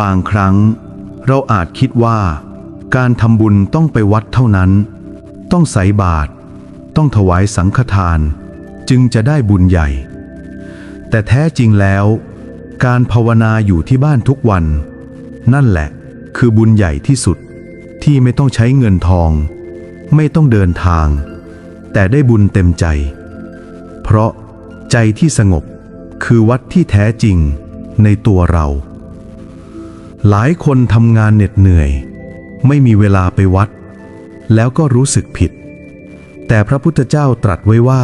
บางครั้ง เราอาจคิดว่า การทำบุญต้องไปวัดเท่านั้น ต้องใส่บาตรต้องถวายสังฆทาน จึงจะได้บุญใหญ่ แต่แท้จริงแล้ว การภาวนาอยู่ที่บ้านทุกวัน นั่นแหละ คือบุญใหญ่ที่สุดที่ไม่ต้องใช้เงินทอง ไม่ต้องเดินทาง แต่ได้บุญเต็มใจ เพราะใจที่สงบคือวัดที่แท้จริงในตัวเรา หลายคนทำงานเหน็ดเหนื่อย ไม่มีเวลาไปวัด แล้วก็รู้สึกผิด แต่พระพุทธเจ้าตรัสไว้ว่า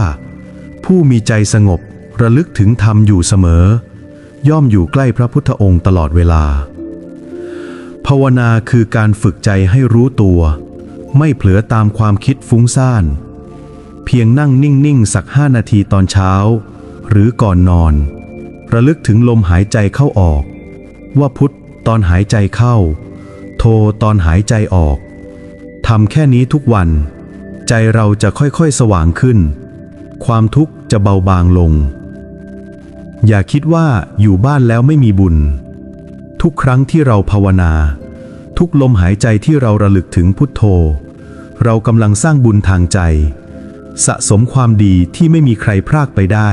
ผู้มีใจสงบระลึกถึงธรรมอยู่เสมอ ย่อมอยู่ใกล้พระพุทธองค์ตลอดเวลา ภาวนาคือการฝึกใจให้รู้ตัว ไม่เผลอตามความคิดฟุ้งซ่าน เพียงนั่งนิ่งๆ สักห้านาทีตอนเช้า หรือก่อนนอน ระลึกถึงลมหายใจเข้าออก ว่าพุทธ ตอนหายใจเข้า โทตอนหายใจออกทำแค่นี้ทุกวัน ใจเราจะค่อยๆสว่างขึ้น ความทุกข์จะเบาบางลง อย่าคิดว่าอยู่บ้านแล้วไม่มีบุญ ทุกครั้งที่เราภาวนา ทุกลมหายใจที่เราระลึกถึงพุทโธ เรากำลังสร้างบุญทางใจ สะสมความดีที่ไม่มีใครพรากไปได้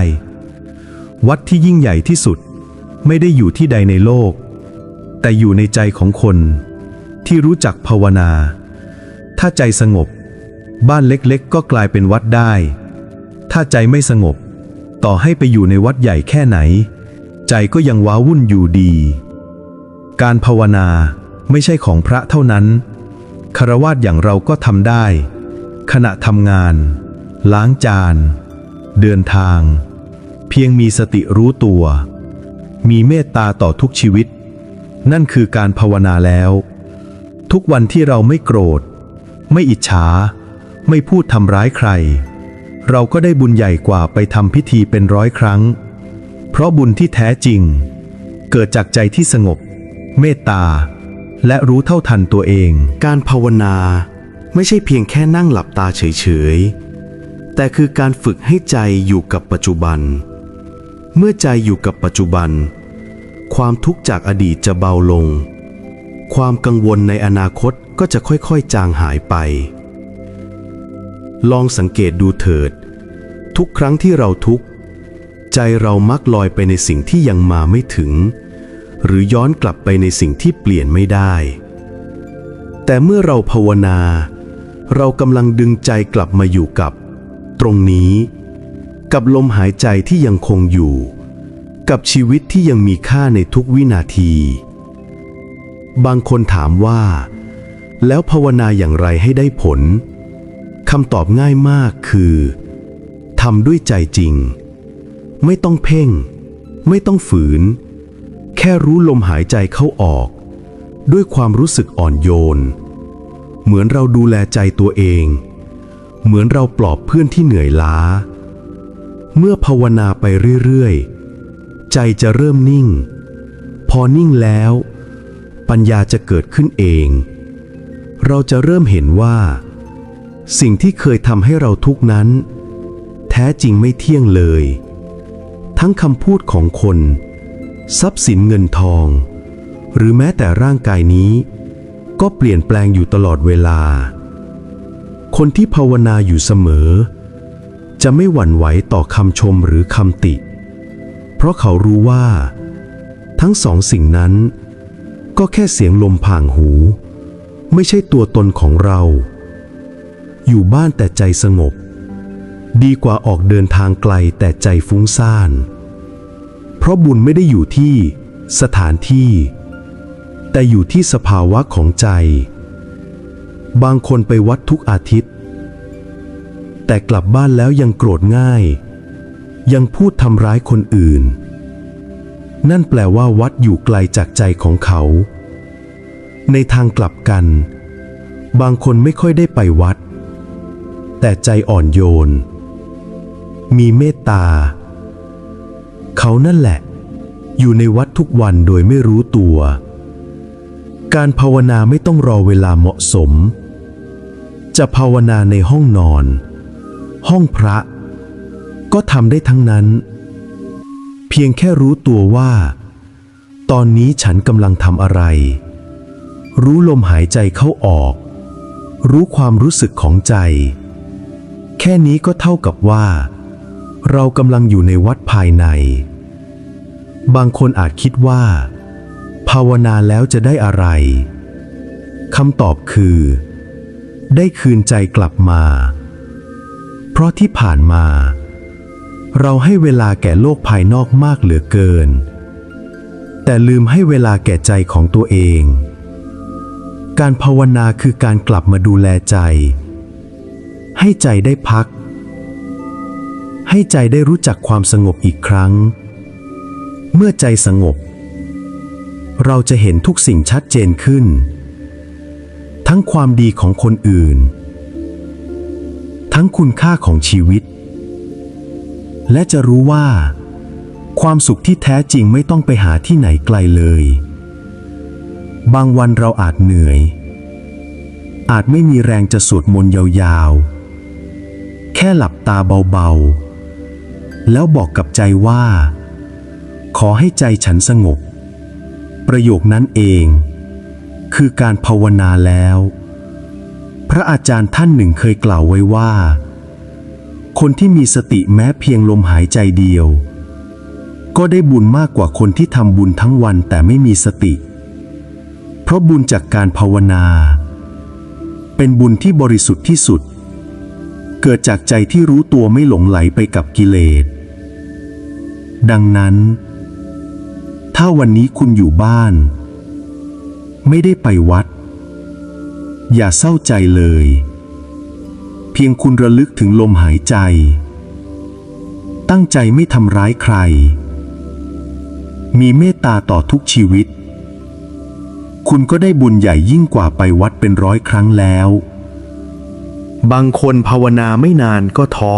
วัดที่ยิ่งใหญ่ที่สุด ไม่ได้อยู่ที่ใดในโลก แต่อยู่ในใจของคนที่รู้จักภาวนา ถ้าใจสงบ บ้านเล็กๆ ก็กลายเป็นวัดได้ ถ้าใจไม่สงบ ต่อให้ไปอยู่ในวัดใหญ่แค่ไหน ใจก็ยังว้าวุ่นอยู่ดี การภาวนาไม่ใช่ของพระเท่านั้นคารวาสอย่างเราก็ทำได้ ขณะทำงาน ล้างจาน เดินทาง เพียงมีสติรู้ตัว มีเมตตาต่อทุกชีวิต นั่นคือการภาวนาแล้ว ทุกวันที่เราไม่โกรธ ไม่อิจฉา ไม่พูดทำร้ายใคร เราก็ได้บุญใหญ่กว่าไปทำพิธีเป็นร้อยครั้ง เพราะบุญที่แท้จริง เกิดจากใจที่สงบ เมตตา และรู้เท่าทันตัวเอง การภาวนาไม่ใช่เพียงแค่นั่งหลับตาเฉยๆ แต่คือการฝึกให้ใจอยู่กับปัจจุบัน เมื่อใจอยู่กับปัจจุบัน ความทุกข์จากอดีตจะเบาลง ความกังวลในอนาคตก็จะค่อยๆ จางหายไป ลองสังเกตดูเถิด ทุกครั้งที่เราทุกข์ ใจเรามักลอยไปในสิ่งที่ยังมาไม่ถึง หรือย้อนกลับไปในสิ่งที่เปลี่ยนไม่ได้ แต่เมื่อเราภาวนา เรากำลังดึงใจกลับมาอยู่กับ ตรงนี้ กับลมหายใจที่ยังคงอยู่ กับชีวิตที่ยังมีค่าในทุกวินาที บางคนถามว่า แล้วภาวนาอย่างไรให้ได้ผลคำตอบง่ายมากคือทำด้วยใจจริง ไม่ต้องเพ่ง ไม่ต้องฝืน แค่รู้ลมหายใจเข้าออก ด้วยความรู้สึกอ่อนโยน เหมือนเราดูแลใจตัวเอง เหมือนเราปลอบเพื่อนที่เหนื่อยล้า เมื่อภาวนาไปเรื่อยๆ ใจจะเริ่มนิ่ง พอนิ่งแล้ว ปัญญาจะเกิดขึ้นเอง เราจะเริ่มเห็นว่า สิ่งที่เคยทำให้เราทุกข์นั้น แท้จริงไม่เที่ยงเลย ทั้งคำพูดของคน ทรัพย์สินเงินทอง หรือแม้แต่ร่างกายนี้ ก็เปลี่ยนแปลงอยู่ตลอดเวลา คนที่ภาวนาอยู่เสมอ จะไม่หวั่นไหวต่อคำชมหรือคำติเพราะเขารู้ว่า ทั้งสองสิ่งนั้น ก็แค่เสียงลมผ่างหู ไม่ใช่ตัวตนของเรา อยู่บ้านแต่ใจสงบ ดีกว่าออกเดินทางไกลแต่ใจฟุ้งซ่าน เพราะบุญไม่ได้อยู่ที่สถานที่ แต่อยู่ที่สภาวะของใจ บางคนไปวัดทุกอาทิตย์ แต่กลับบ้านแล้วยังโกรธง่าย ยังพูดทำร้ายคนอื่น นั่นแปลว่าวัดอยู่ไกลจากใจของเขา ในทางกลับกัน บางคนไม่ค่อยได้ไปวัด แต่ใจอ่อนโยน มีเมตตา เขานั่นแหละ อยู่ในวัดทุกวันโดยไม่รู้ตัว การภาวนาไม่ต้องรอเวลาเหมาะสม จะภาวนาในห้องนอน ห้องพระ ก็ทำได้ทั้งนั้น เพียงแค่รู้ตัวว่า ตอนนี้ฉันกำลังทำอะไร รู้ลมหายใจเข้าออก รู้ความรู้สึกของใจ แค่นี้ก็เท่ากับว่า เรากำลังอยู่ในวัดภายใน บางคนอาจคิดว่า ภาวนาแล้วจะได้อะไรคำตอบคือ ได้คืนใจกลับมา เพราะที่ผ่านมา เราให้เวลาแก่โลกภายนอกมากเหลือเกิน แต่ลืมให้เวลาแก่ใจของตัวเอง การภาวนาคือการกลับมาดูแลใจ ให้ใจได้พัก ให้ใจได้รู้จักความสงบอีกครั้ง เมื่อใจสงบ เราจะเห็นทุกสิ่งชัดเจนขึ้น ทั้งความดีของคนอื่น ทั้งคุณค่าของชีวิต และจะรู้ว่า ความสุขที่แท้จริงไม่ต้องไปหาที่ไหนไกลเลย บางวันเราอาจเหนื่อย อาจไม่มีแรงจะสวดมนต์ยาวๆ แค่หลับตาเบาๆ แล้วบอกกับใจว่า ขอให้ใจฉันสงบ ประโยคนั้นเอง คือการภาวนาแล้ว พระอาจารย์ท่านหนึ่งเคยกล่าวไว้ว่า คนที่มีสติแม้เพียงลมหายใจเดียว ก็ได้บุญมากกว่าคนที่ทำบุญทั้งวันแต่ไม่มีสติ เพราะบุญจากการภาวนา เป็นบุญที่บริสุทธิ์ที่สุด เกิดจากใจที่รู้ตัวไม่หลงไหลไปกับกิเลส ดังนั้น ถ้าวันนี้คุณอยู่บ้าน ไม่ได้ไปวัด อย่าเศร้าใจเลย พียงคุณระลึกถึงลมหายใจ ตั้งใจไม่ทำร้ายใคร มีเมตตาต่อทุกชีวิต คุณก็ได้บุญใหญ่ยิ่งกว่าไปวัดเป็นร้อยครั้งแล้ว บางคนภาวนาไม่นานก็ท้อ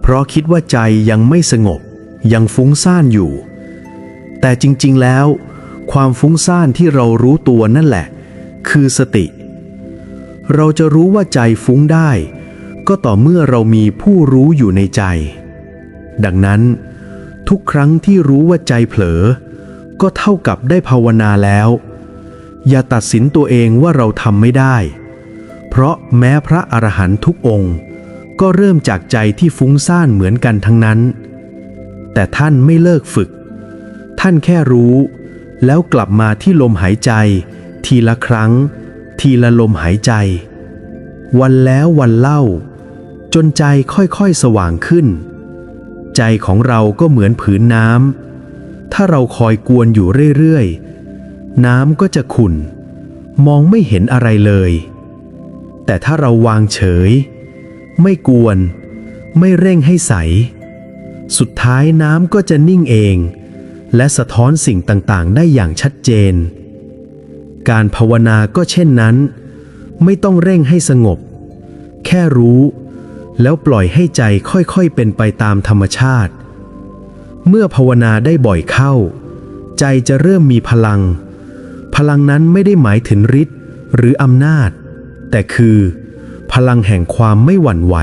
เพราะคิดว่าใจยังไม่สงบ ยังฟุ้งซ่านอยู่ แต่จริง ๆ แล้ว ความฟุ้งซ่านที่เรารู้ตัวนั่นแหละ คือสติเราจะรู้ว่าใจฟุ้งได้ ก็ต่อเมื่อเรามีผู้รู้อยู่ในใจ ดังนั้น ทุกครั้งที่รู้ว่าใจเผลอ ก็เท่ากับได้ภาวนาแล้ว อย่าตัดสินตัวเองว่าเราทำไม่ได้ เพราะแม้พระอรหันต์ทุกองค์ ก็เริ่มจากใจที่ฟุ้งซ่านเหมือนกันทั้งนั้น แต่ท่านไม่เลิกฝึก ท่านแค่รู้ แล้วกลับมาที่ลมหายใจ ทีละครั้ง ทีละลมหายใจวันแล้ววันเล่า จนใจค่อยๆสว่างขึ้น ใจของเราก็เหมือนผืนน้ำถ้าเราคอยกวนอยู่เรื่อยๆ น้ำก็จะขุ่น มองไม่เห็นอะไรเลย แต่ถ้าเราวางเฉย ไม่กวน ไม่เร่งให้ใส สุดท้ายน้ำก็จะนิ่งเอง และสะท้อนสิ่งต่างๆ ได้อย่างชัดเจน การภาวนาก็เช่นนั้น ไม่ต้องเร่งให้สงบ แค่รู้ แล้วปล่อยให้ใจค่อยๆเป็นไปตามธรรมชาติ เมื่อภาวนาได้บ่อยเข้า ใจจะเริ่มมีพลัง พลังนั้นไม่ได้หมายถึงฤทธิ์หรืออำนาจ แต่คือ พลังแห่งความไม่หวั่นไหว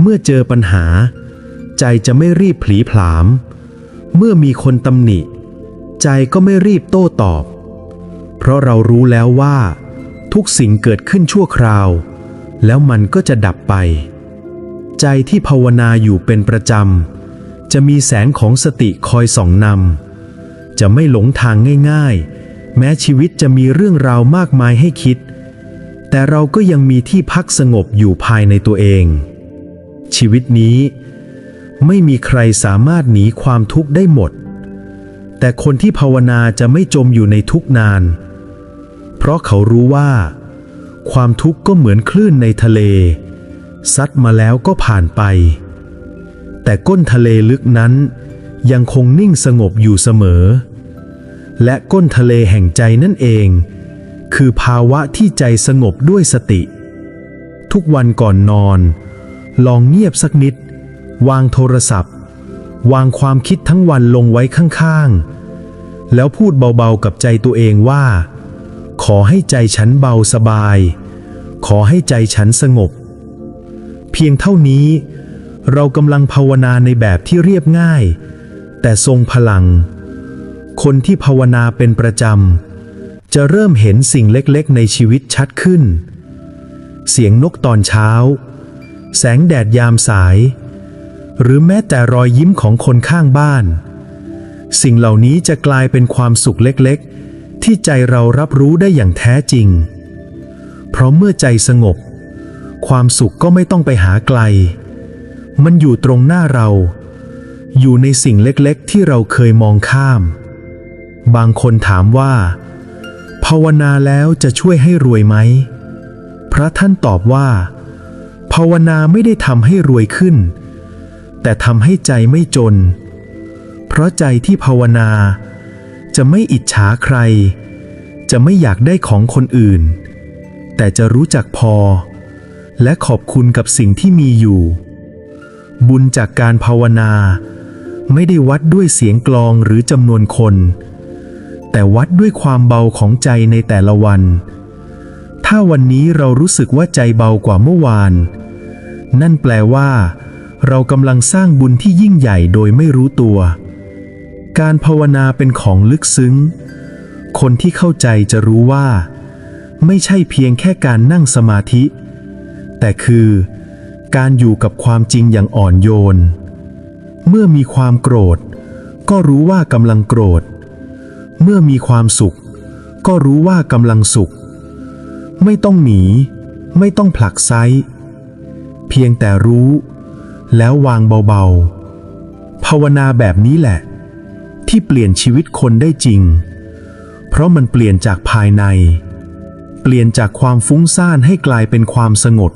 เมื่อเจอปัญหา ใจจะไม่รีบผลีผลาม เมื่อมีคนตำหนิ ใจก็ไม่รีบโต้ตอบ เพราะเรารู้แล้วว่า ทุกสิ่งเกิดขึ้นชั่วคราว แล้วมันก็จะดับไป ใจที่ภาวนาอยู่เป็นประจำ จะมีแสงของสติคอยส่องนำ จะไม่หลงทางง่ายๆ แม้ชีวิตจะมีเรื่องราวมากมายให้คิด แต่เราก็ยังมีที่พักสงบอยู่ภายในตัวเอง ชีวิตนี้ไม่มีใครสามารถหนีความทุกข์ได้หมด แต่คนที่ภาวนาจะไม่จมอยู่ในทุกนาน เพราะเขารู้ว่า ความทุกข์ก็เหมือนคลื่นในทะเล ซัดมาแล้วก็ผ่านไป แต่ก้นทะเลลึกนั้น ยังคงนิ่งสงบอยู่เสมอ และก้นทะเลแห่งใจนั่นเอง คือภาวะที่ใจสงบด้วยสติ ทุกวันก่อนนอน ลองเงียบสักนิด วางโทรศัพท์ วางความคิดทั้งวันลงไว้ข้างๆ แล้วพูดเบาๆกับใจตัวเองว่า ขอให้ใจฉันเบาสบาย ขอให้ใจฉันสงบ เพียงเท่านี้ เรากำลังภาวนาในแบบที่เรียบง่าย แต่ทรงพลัง คนที่ภาวนาเป็นประจำ จะเริ่มเห็นสิ่งเล็กๆ ในชีวิตชัดขึ้น เสียงนกตอนเช้า แสงแดดยามสาย หรือแม้แต่รอยยิ้มของคนข้างบ้าน สิ่งเหล่านี้จะกลายเป็นความสุขเล็กๆ ที่ใจเรารับรู้ได้อย่างแท้จริง เพราะเมื่อใจสงบ ความสุขก็ไม่ต้องไปหาไกล มันอยู่ตรงหน้าเรา อยู่ในสิ่งเล็กๆ ที่เราเคยมองข้าม บางคนถามว่า ภาวนาแล้วจะช่วยให้รวยไหม พระท่านตอบว่า ภาวนาไม่ได้ทำให้รวยขึ้น แต่ทำให้ใจไม่จน เพราะใจที่ภาวนา จะไม่อิจฉาใคร จะไม่อยากได้ของคนอื่น แต่จะรู้จักพอ และขอบคุณกับสิ่งที่มีอยู่ บุญจากการภาวนา ไม่ได้วัดด้วยเสียงกลองหรือจำนวนคน แต่วัดด้วยความเบาของใจในแต่ละวัน ถ้าวันนี้เรารู้สึกว่าใจเบากว่าเมื่อวาน นั่นแปลว่า เรากำลังสร้างบุญที่ยิ่งใหญ่โดยไม่รู้ตัว การภาวนาเป็นของลึกซึ้ง คนที่เข้าใจจะรู้ว่า ไม่ใช่เพียงแค่การนั่งสมาธิ แต่คือการอยู่กับความจริงอย่างอ่อนโยน เมื่อมีความโกรธ ก็รู้ว่ากำลังโกรธ เมื่อมีความสุข ก็รู้ว่ากำลังสุข ไม่ต้องหนี ไม่ต้องผลักไซเพียงแต่รู้ แล้ววางเบาๆ ภาวนาแบบนี้แหละ ที่เปลี่ยนชีวิตคนได้จริง เพราะมันเปลี่ยนจากภายใน เปลี่ยนจากความฟุ้งซ่านให้กลายเป็นความสงบ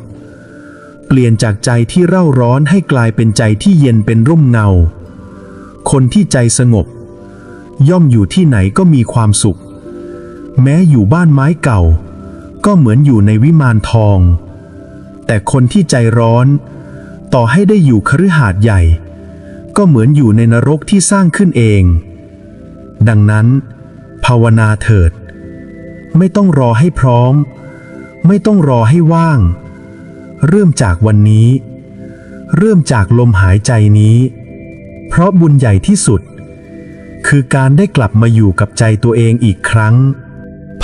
เปลี่ยนจากใจที่เร่าร้อนให้กลายเป็นใจที่เย็นเป็นร่มเงา คนที่ใจสงบ ย่อมอยู่ที่ไหนก็มีความสุข แม้อยู่บ้านไม้เก่า ก็เหมือนอยู่ในวิมานทอง แต่คนที่ใจร้อน ต่อให้ได้อยู่คฤหาสน์ใหญ่ก็เหมือนอยู่ในนรกที่สร้างขึ้นเอง ดังนั้น ภาวนาเถิด ไม่ต้องรอให้พร้อม ไม่ต้องรอให้ว่าง เริ่มจากวันนี้ เริ่มจากลมหายใจนี้ เพราะบุญใหญ่ที่สุด คือการได้กลับมาอยู่กับใจตัวเองอีกครั้ง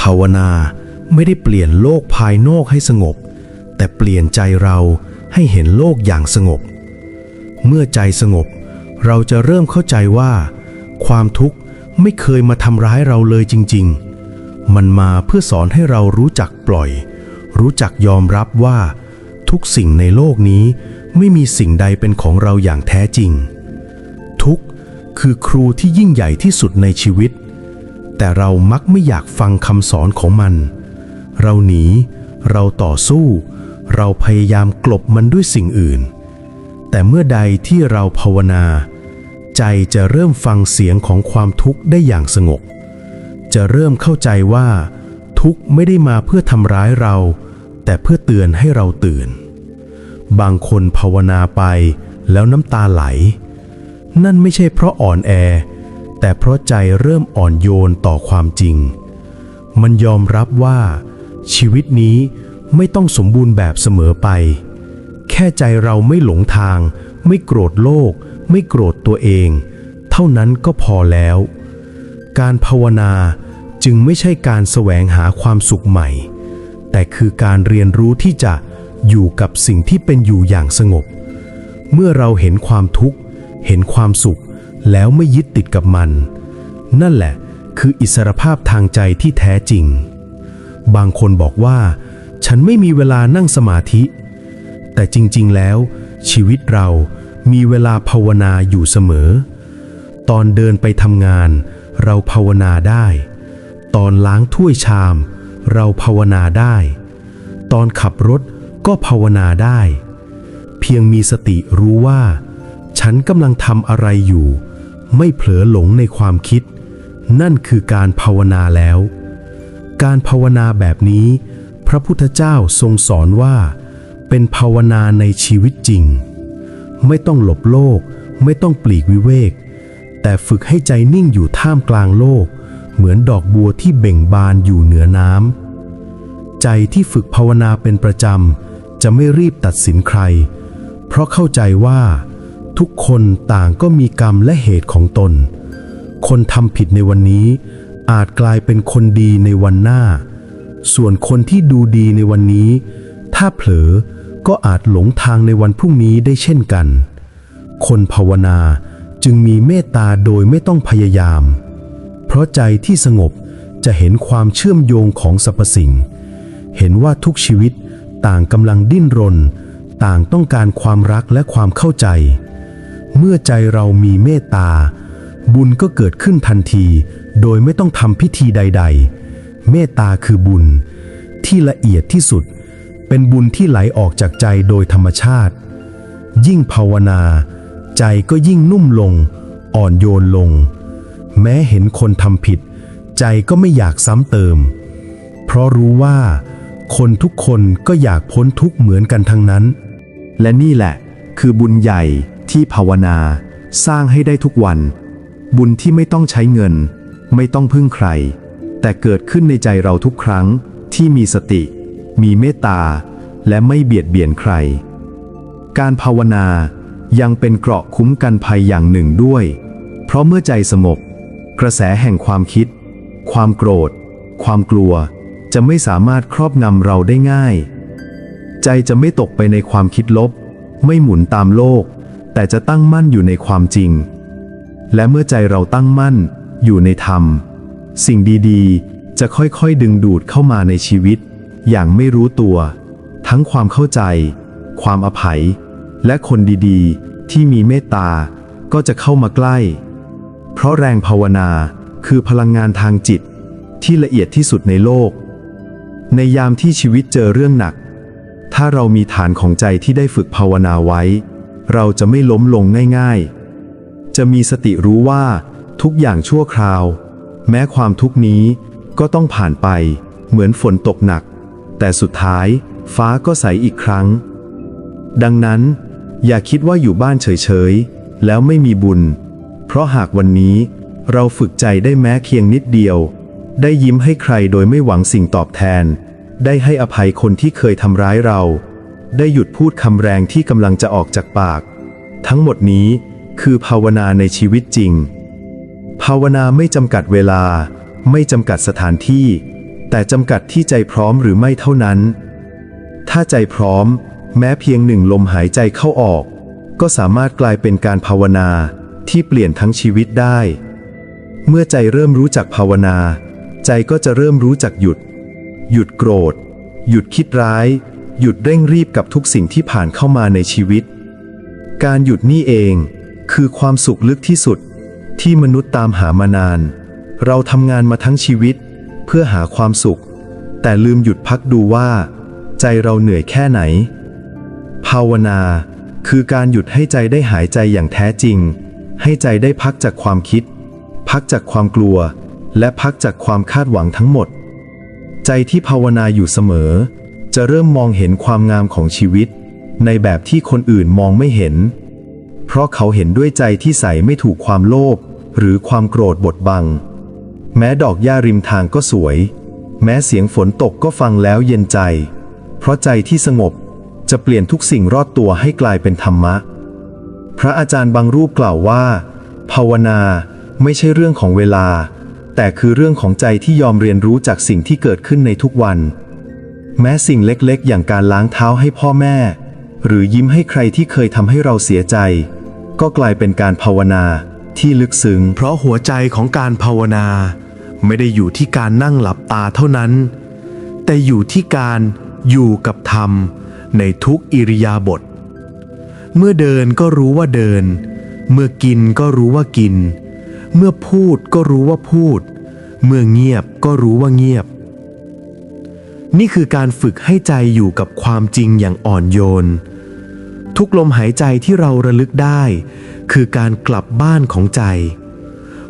ภาวนาไม่ได้เปลี่ยนโลกภายนอกให้สงบ แต่เปลี่ยนใจเราให้เห็นโลกอย่างสงบ เมื่อใจสงบ เราจะเริ่มเข้าใจว่า ความทุกข์ ไม่เคยมาทำร้ายเราเลยจริง ๆ มันมาเพื่อสอนให้เรารู้จักปล่อย รู้จักยอมรับว่า ทุกสิ่งในโลกนี้ไม่มีสิ่งใดเป็นของเราอย่างแท้จริง ทุกคือครูที่ยิ่งใหญ่ที่สุดในชีวิต แต่เรามักไม่อยากฟังคำสอนของมัน เราหนี เราต่อสู้ เราพยายามกลบมันด้วยสิ่งอื่น แต่เมื่อใดที่เราภาวนา ใจจะเริ่มฟังเสียงของความทุกข์ได้อย่างสงบ จะเริ่มเข้าใจว่า ทุกข์ไม่ได้มาเพื่อทำร้ายเรา แต่เพื่อเตือนให้เราตื่น บางคนภาวนาไปแล้วน้ำตาไหล นั่นไม่ใช่เพราะอ่อนแอ แต่เพราะใจเริ่มอ่อนโยนต่อความจริง มันยอมรับว่า ชีวิตนี้ไม่ต้องสมบูรณ์แบบเสมอไป แค่ใจเราไม่หลงทาง ไม่โกรธโลก ไม่โกรธตัวเอง เท่านั้นก็พอแล้ว การภาวนาจึงไม่ใช่การแสวงหาความสุขใหม่ แต่คือการเรียนรู้ที่จะอยู่กับสิ่งที่เป็นอยู่อย่างสงบ เมื่อเราเห็นความทุกข์ เห็นความสุข แล้วไม่ยึดติดกับมัน นั่นแหละคืออิสรภาพทางใจที่แท้จริง บางคนบอกว่า ฉันไม่มีเวลานั่งสมาธิ แต่จริง ๆ แล้ว ชีวิตเรา มีเวลาภาวนาอยู่เสมอ ตอนเดินไปทำงาน เราภาวนาได้ ตอนล้างถ้วยชาม เราภาวนาได้ ตอนขับรถก็ภาวนาได้ เพียงมีสติรู้ว่า ฉันกำลังทำอะไรอยู่ ไม่เผลอหลงในความคิด นั่นคือการภาวนาแล้ว การภาวนาแบบนี้ พระพุทธเจ้าทรงสอนว่า เป็นภาวนาในชีวิตจริง ไม่ต้องหลบโลก ไม่ต้องปลีกวิเวก แต่ฝึกให้ใจนิ่งอยู่ท่ามกลางโลก เหมือนดอกบัวที่เบ่งบานอยู่เหนือน้ำใจที่ฝึกภาวนาเป็นประจำ จะไม่รีบตัดสินใคร เพราะเข้าใจว่า ทุกคนต่างก็มีกรรมและเหตุของตน คนทำผิดในวันนี้อาจกลายเป็นคนดีในวันหน้า ส่วนคนที่ดูดีในวันนี้ ถ้าเผลอ ก็อาจหลงทางในวันพรุ่งนี้ได้เช่นกัน คนภาวนาจึงมีเมตตาโดยไม่ต้องพยายาม เพราะใจที่สงบจะเห็นความเชื่อมโยงของสรรพสิ่ง เห็นว่าทุกชีวิตต่างกำลังดิ้นรน ต่างต้องการความรักและความเข้าใจ เมื่อใจเรามีเมตตา บุญก็เกิดขึ้นทันที โดยไม่ต้องทำพิธีใด ๆ เมตตาคือบุญที่ละเอียดที่สุด เป็นบุญที่ไหลออกจากใจโดยธรรมชาติ ยิ่งภาวนา ใจก็ยิ่งนุ่มลง อ่อนโยนลง แม้เห็นคนทำผิด ใจก็ไม่อยากซ้ำเติม เพราะรู้ว่า คนทุกคนก็อยากพ้นทุกข์เหมือนกันทั้งนั้น และนี่แหละ คือบุญใหญ่ที่ภาวนาสร้างให้ได้ทุกวัน บุญที่ไม่ต้องใช้เงิน ไม่ต้องพึ่งใคร แต่เกิดขึ้นในใจเราทุกครั้งที่มีสติ มีเมตตา และไม่เบียดเบียนใคร การภาวนายังเป็นเกราะคุ้มกันภัยอย่างหนึ่งด้วย เพราะเมื่อใจสงบกระแสแห่งความคิด ความโกรธ ความกลัว จะไม่สามารถครอบงำเราได้ง่าย ใจจะไม่ตกไปในความคิดลบ ไม่หมุนตามโลก แต่จะตั้งมั่นอยู่ในความจริง และเมื่อใจเราตั้งมั่นอยู่ในธรรม สิ่งดีๆ จะค่อยๆดึงดูดเข้ามาในชีวิต อย่างไม่รู้ตัว ทั้งความเข้าใจ ความอภัย และคนดีๆ ที่มีเมตตาก็จะเข้ามาใกล้ เพราะแรงภาวนาคือพลังงานทางจิตที่ละเอียดที่สุดในโลก ในยามที่ชีวิตเจอเรื่องหนัก ถ้าเรามีฐานของใจที่ได้ฝึกภาวนาไว้ เราจะไม่ล้มลงง่ายๆ จะมีสติรู้ว่าทุกอย่างชั่วคราว แม้ความทุกนี้ก็ต้องผ่านไปเหมือนฝนตกหนัก แต่สุดท้ายฟ้าก็ใสอีกครั้ง ดังนั้น อย่าคิดว่าอยู่บ้านเฉยๆ แล้วไม่มีบุญ เพราะหากวันนี้เราฝึกใจได้แม้เพียงนิดเดียว ได้ยิ้มให้ใครโดยไม่หวังสิ่งตอบแทน ได้ให้อภัยคนที่เคยทำร้ายเรา ได้หยุดพูดคำแรงที่กำลังจะออกจากปาก ทั้งหมดนี้คือภาวนาในชีวิตจริง ภาวนาไม่จำกัดเวลา ไม่จำกัดสถานที่ แต่จำกัดที่ใจพร้อมหรือไม่เท่านั้น ถ้าใจพร้อม แม้เพียงหนึ่งลมหายใจเข้าออก ก็สามารถกลายเป็นการภาวนาที่เปลี่ยนทั้งชีวิตได้ เมื่อใจเริ่มรู้จักภาวนา ใจก็จะเริ่มรู้จักหยุด หยุดโกรธ หยุดคิดร้าย หยุดเร่งรีบกับทุกสิ่งที่ผ่านเข้ามาในชีวิต การหยุดนี่เอง คือความสุขลึกที่สุดที่มนุษย์ตามหามานาน เราทำงานมาทั้งชีวิต เพื่อหาความสุข แต่ลืมหยุดพักดูว่า ใจเราเหนื่อยแค่ไหน ภาวนาคือการหยุดให้ใจได้หายใจอย่างแท้จริง ให้ใจได้พักจากความคิด พักจากความกลัว และพักจากความคาดหวังทั้งหมด ใจที่ภาวนาอยู่เสมอ จะเริ่มมองเห็นความงามของชีวิต ในแบบที่คนอื่นมองไม่เห็น เพราะเขาเห็นด้วยใจที่ใสไม่ถูกความโลภหรือความโกรธบดบัง แม้ดอกหญ้าริมทางก็สวย แม้เสียงฝนตกก็ฟังแล้วเย็นใจ เพราะใจที่สงบจะเปลี่ยนทุกสิ่งรอดตัวให้กลายเป็นธรรมะ พระอาจารย์บางรูปกล่าวว่า ภาวนาไม่ใช่เรื่องของเวลา แต่คือเรื่องของใจที่ยอมเรียนรู้จากสิ่งที่เกิดขึ้นในทุกวัน แม้สิ่งเล็กๆ อย่างการล้างเท้าให้พ่อแม่ หรือยิ้มให้ใครที่เคยทำให้เราเสียใจ ก็กลายเป็นการภาวนาที่ลึกซึ้งเพราะหัวใจของการภาวนา ไม่ได้อยู่ที่การนั่งหลับตาเท่านั้น แต่อยู่ที่การอยู่กับธรรมในทุกอิริยาบถเมื่อเดินก็รู้ว่าเดิน เมื่อกินก็รู้ว่ากิน เมื่อพูดก็รู้ว่าพูด เมื่อเงียบก็รู้ว่าเงียบ นี่คือการฝึกให้ใจอยู่กับความจริงอย่างอ่อนโยน ทุกลมหายใจที่เราระลึกได้ คือการกลับบ้านของใจ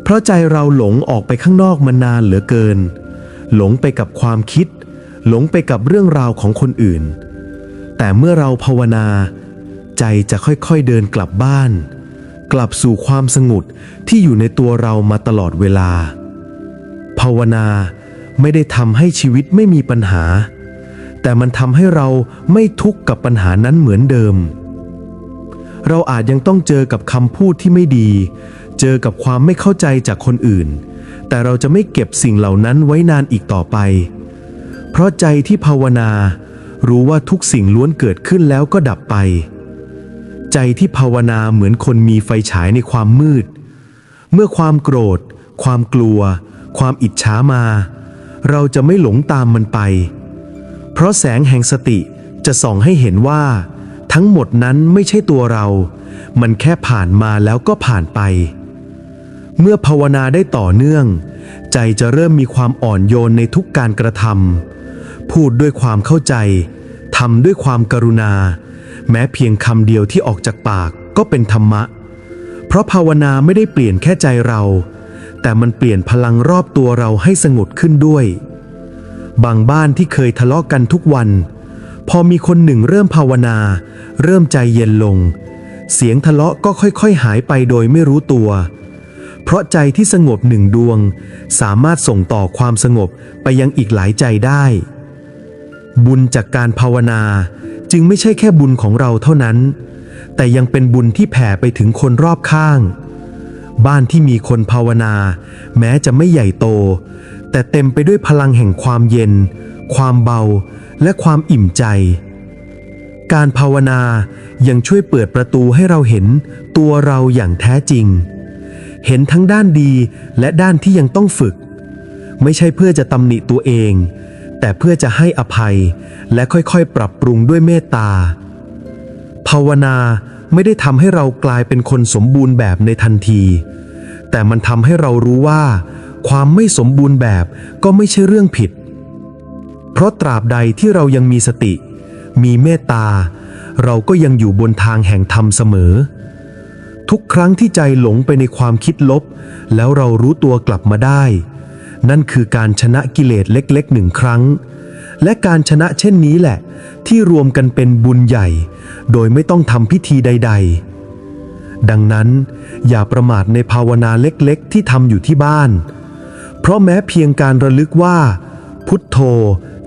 เพราะใจเราหลงออกไปข้างนอกมานานเหลือเกิน หลงไปกับความคิด หลงไปกับเรื่องราวของคนอื่น แต่เมื่อเราภาวนา ใจจะค่อยๆเดินกลับบ้าน กลับสู่ความสงบที่อยู่ในตัวเรามาตลอดเวลา ภาวนาไม่ได้ทำให้ชีวิตไม่มีปัญหา แต่มันทำให้เราไม่ทุกข์กับปัญหานั้นเหมือนเดิม เราอาจยังต้องเจอกับคำพูดที่ไม่ดี เจอกับความไม่เข้าใจจากคนอื่น แต่เราจะไม่เก็บสิ่งเหล่านั้นไว้นานอีกต่อไป เพราะใจที่ภาวนา รู้ว่าทุกสิ่งล้วนเกิดขึ้นแล้วก็ดับไป ใจที่ภาวนาเหมือนคนมีไฟฉายในความมืด เมื่อความโกรธ ความกลัว ความอิจฉามา เราจะไม่หลงตามมันไป เพราะแสงแห่งสติจะส่องให้เห็นว่า ทั้งหมดนั้นไม่ใช่ตัวเรา มันแค่ผ่านมาแล้วก็ผ่านไป เมื่อภาวนาได้ต่อเนื่อง ใจจะเริ่มมีความอ่อนโยนในทุกการกระทำพูดด้วยความเข้าใจทำด้วยความกรุณา แม้เพียงคำเดียวที่ออกจากปากก็เป็นธรรมะ เพราะภาวนาไม่ได้เปลี่ยนแค่ใจเรา แต่มันเปลี่ยนพลังรอบตัวเราให้สงบขึ้นด้วย บางบ้านที่เคยทะเลาะกันทุกวัน พอมีคนหนึ่งเริ่มภาวนา เริ่มใจเย็นลง เสียงทะเลาะก็ค่อยๆ หายไปโดยไม่รู้ตัว เพราะใจที่สงบหนึ่งดวง สามารถส่งต่อความสงบไปยังอีกหลายใจได้ บุญจากการภาวนาจึงไม่ใช่แค่บุญของเราเท่านั้น แต่ยังเป็นบุญที่แผ่ไปถึงคนรอบข้าง บ้านที่มีคนภาวนา แม้จะไม่ใหญ่โต แต่เต็มไปด้วยพลังแห่งความเย็น ความเบาและความอิ่มใจ การภาวนายังช่วยเปิดประตูให้เราเห็นตัวเราอย่างแท้จริง เห็นทั้งด้านดีและด้านที่ยังต้องฝึก ไม่ใช่เพื่อจะตำหนิตัวเอง แต่เพื่อจะให้อภัย และค่อยๆ ปรับปรุงด้วยเมตตา ภาวนาไม่ได้ทำให้เรากลายเป็นคนสมบูรณ์แบบในทันที แต่มันทำให้เรารู้ว่า ความไม่สมบูรณ์แบบก็ไม่ใช่เรื่องผิด เพราะตราบใดที่เรายังมีสติ มีเมตตา เราก็ยังอยู่บนทางแห่งธรรมเสมอ ทุกครั้งที่ใจหลงไปในความคิดลบ แล้วเรารู้ตัวกลับมาได้ นั่นคือการชนะกิเลสเล็กๆหนึ่งครั้ง และการชนะเช่นนี้แหละ ที่รวมกันเป็นบุญใหญ่ โดยไม่ต้องทำพิธีใด ๆ ดังนั้น อย่าประมาทในภาวนาเล็กๆ ที่ทำอยู่ที่บ้าน เพราะแม้เพียงการระลึกว่า พุทโธ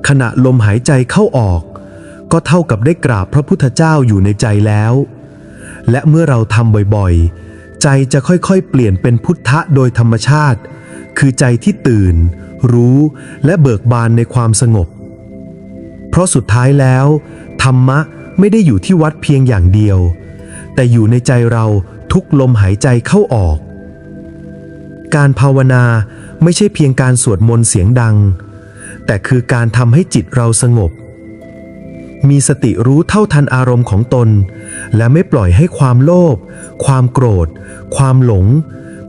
ขณะลมหายใจเข้าออก ก็เท่ากับได้กราบพระพุทธเจ้าอยู่ในใจแล้ว และเมื่อเราทำบ่อยๆ ใจจะค่อยๆ เปลี่ยนเป็นพุทธะโดยธรรมชาติ คือใจที่ตื่น รู้และเบิกบานในความสงบ เพราะสุดท้ายแล้ว ธรรมะไม่ได้อยู่ที่วัดเพียงอย่างเดียว แต่อยู่ในใจเราทุกลมหายใจเข้าออก การภาวนาไม่ใช่เพียงการสวดมนต์เสียงดัง แต่คือการทำให้จิตเราสงบ มีสติรู้เท่าทันอารมณ์ของตน และไม่ปล่อยให้ความโลภ ความโกรธ ความหลง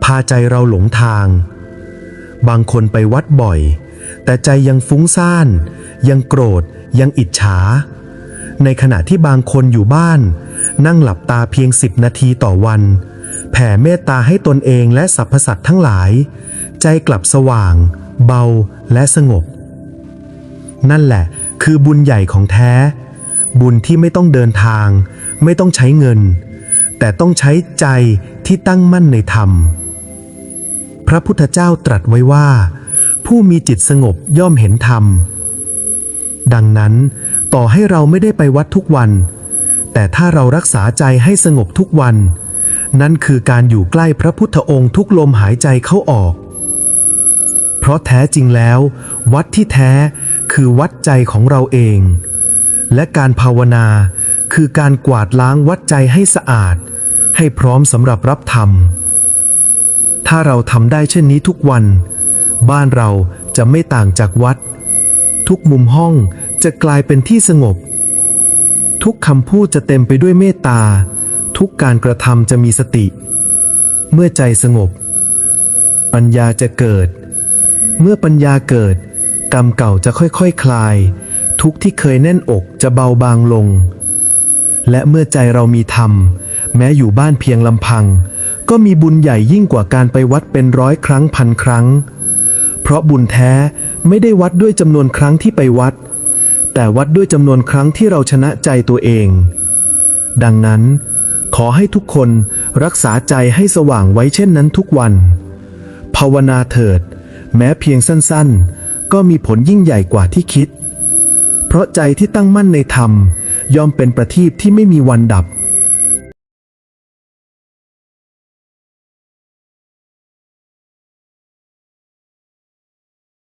พาใจเราหลงทาง บางคนไปวัดบ่อย แต่ใจยังฟุ้งซ่าน ยังโกรธ ยังอิจฉา ในขณะที่บางคนอยู่บ้าน นั่งหลับตาเพียงสิบนาทีต่อวัน แผ่เมตตาให้ตนเองและสรรพสัตว์ทั้งหลาย ใจกลับสว่าง เบาและสงบ นั่นแหละ คือบุญใหญ่ของแท้ บุญที่ไม่ต้องเดินทาง ไม่ต้องใช้เงิน แต่ต้องใช้ใจที่ตั้งมั่นในธรรม พระพุทธเจ้าตรัสไว้ว่า ผู้มีจิตสงบย่อมเห็นธรรม ดังนั้น ต่อให้เราไม่ได้ไปวัดทุกวัน แต่ถ้าเรารักษาใจให้สงบทุกวัน นั่นคือการอยู่ใกล้พระพุทธองค์ทุกลมหายใจเข้าออกเพราะแท้จริงแล้ว วัดที่แท้ คือวัดใจของเราเอง และการภาวนาคือการกวาดล้างวัดใจให้สะอาด ให้พร้อมสำหรับรับธรรม ถ้าเราทำได้เช่นนี้ทุกวัน บ้านเราจะไม่ต่างจากวัด ทุกมุมห้องจะกลายเป็นที่สงบ ทุกคำพูดจะเต็มไปด้วยเมตตา ทุกการกระทำจะมีสติ เมื่อใจสงบ ปัญญาจะเกิด เมื่อปัญญาเกิด กรรมเก่าจะค่อยๆคคลาย ทุกที่เคยแน่นอกจะเบาบางลง และเมื่อใจเรามีธรรม แม้อยู่บ้านเพียงลำพัง ก็มีบุญใหญ่ยิ่งกว่าการไปวัดเป็นร้อยครั้งพันครั้ง เพราะบุญแท้ไม่ได้วัดด้วยจำนวนครั้งที่ไปวัด แต่วัดด้วยจำนวนครั้งที่เราชนะใจตัวเอง ดังนั้น ขอให้ทุกคนรักษาใจให้สว่างไว้เช่นนั้นทุกวัน ภาวนาเถิด แม้เพียงสั้นๆ ก็มีผลยิ่งใหญ่กว่าที่คิด เพราะใจที่ตั้งมั่นในธรรมยอมเป็นประทีปที่ไม่มีวันดับ